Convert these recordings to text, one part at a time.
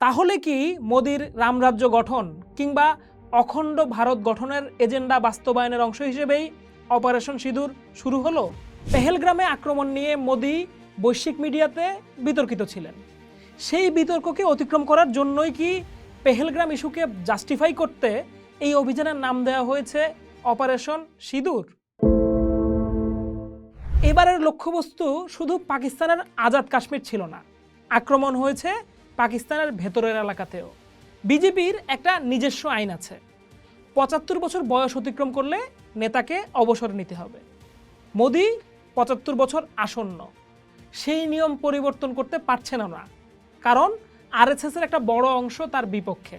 তাহলে কি মোদির রামরাজ্য গঠন কিংবা অখণ্ড ভারত গঠনের এজেন্ডা বাস্তবায়নের অংশ হিসেবেই অপারেশন সিঁদুর শুরু হলো? পেহেলগ্রামে আক্রমণ নিয়ে মোদি বৈশ্বিক মিডিয়াতে বিতর্কিত ছিলেন। সেই বিতর্ককে অতিক্রম করার জন্যই কি পেহেলগ্রাম ইস্যুকে জাস্টিফাই করতে এই অভিযানের নাম দেওয়া হয়েছে অপারেশন সিঁদুর? এবারের লক্ষ্যবস্তু শুধু পাকিস্তানের আজাদ কাশ্মীর ছিল না। আক্রমণ হয়েছে পাকিস্তানের ভেতরের এলাকাতেও। বিজেপির একটা নিজস্ব আইন আছে। পঁচাত্তর বছর বয়স অতিক্রম করলে নেতাকে অবসর নিতে হবে। মোদি পঁচাত্তর বছর আসন্ন। সেই নিয়ম পরিবর্তন করতে পারছেন না কারণ আরএসএসের একটা বড় অংশ তার বিপক্ষে।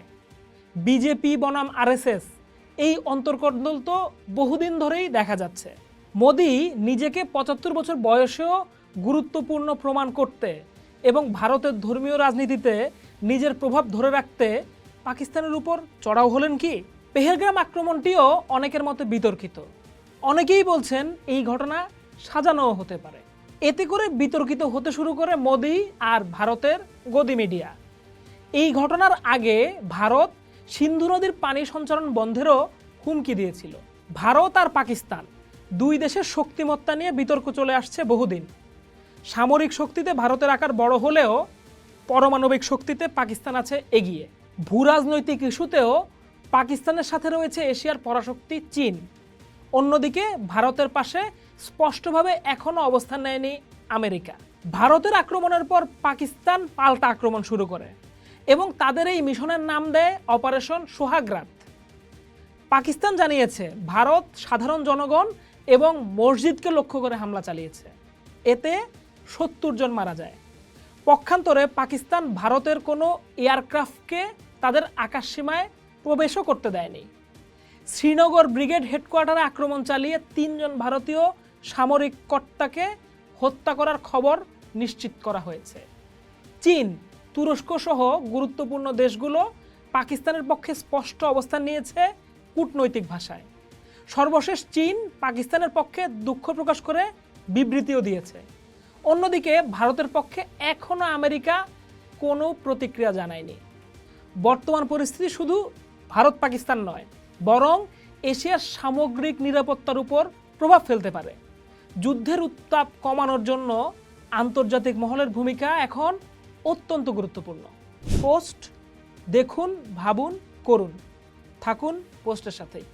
বিজেপি বনাম আরএসএস এই অন্তর্কন্দল তো বহুদিন ধরেই দেখা যাচ্ছে। মোদি নিজেকে পঁচাত্তর বছর বয়সেও গুরুত্বপূর্ণ প্রমাণ করতে এবং ভারতের ধর্মীয় রাজনীতিতে নিজের প্রভাব ধরে রাখতে পাকিস্তানের উপর চড়াও হলেন কি? পেহেলগ্রাম আক্রমণটিও অনেকের মতে বিতর্কিত। অনেকেই বলছেন এই ঘটনা সাজানোও হতে পারে। এতে করে বিতর্কিত হতে শুরু করে মোদি আর ভারতের গদি মিডিয়া। এই ঘটনার আগে ভারত সিন্ধু নদীর পানি সঞ্চালন বন্ধেরও হুমকি দিয়েছিল। ভারত আর পাকিস্তান দুই দেশের শক্তিমত্তা নিয়ে বিতর্ক চলে আসছে বহুদিন। সামরিক শক্তিতে ভারতের আকার বড় হলেও পারমাণবিক শক্তিতে পাকিস্তান আছে এগিয়ে। ভূরাজনৈতিক ইস্যুতেও পাকিস্তানের সাথে রয়েছে এশিয়ার পরাশক্তি চীন। অন্যদিকে ভারতের পাশে স্পষ্টভাবে এখনও অবস্থান নেয়নি আমেরিকা। ভারতের আক্রমণের পর পাকিস্তান পাল্টা আক্রমণ শুরু করে এবং তাদের এই মিশনের নাম দেয় অপারেশন সোহাগরাত। পাকিস্তান জানিয়েছে, ভারত সাধারণ জনগণ এবং মসজিদকে লক্ষ্য করে হামলা চালিয়েছে। এতে সত্তর জন মারা যায়। পক্ষান্তরে পাকিস্তান ভারতের কোনো এয়ারক্রাফটকে তাদের আকাশসীমায় প্রবেশও করতে দেয়নি। শ্রীনগর ব্রিগেড হেডকোয়ার্টারে আক্রমণ চালিয়ে তিনজন ভারতীয় সামরিক কর্তাকে হত্যা করার খবর নিশ্চিত করা হয়েছে। চীন তুরস্ক সহ গুরুত্বপূর্ণ দেশগুলো পাকিস্তানের পক্ষে স্পষ্ট অবস্থান নিয়েছে কূটনৈতিক ভাষায়। সর্বশেষ চীন পাকিস্তানের পক্ষে দুঃখ প্রকাশ করে বিবৃতিও দিয়েছে। অন্যদিকে ভারতের পক্ষে এখনও আমেরিকা কোনো প্রতিক্রিয়া জানায়নি। বর্তমান পরিস্থিতি শুধু ভারত পাকিস্তান নয়, বরং এশিয়ার সামগ্রিক নিরাপত্তার উপর প্রভাব ফেলতে পারে। যুদ্ধের উত্তাপ কমানোর জন্য আন্তর্জাতিক মহলের ভূমিকা এখন অত্যন্ত গুরুত্বপূর্ণ। পোস্ট, দেখুন, ভাবুন, করুন। থাকুন পোস্টের সাথেই।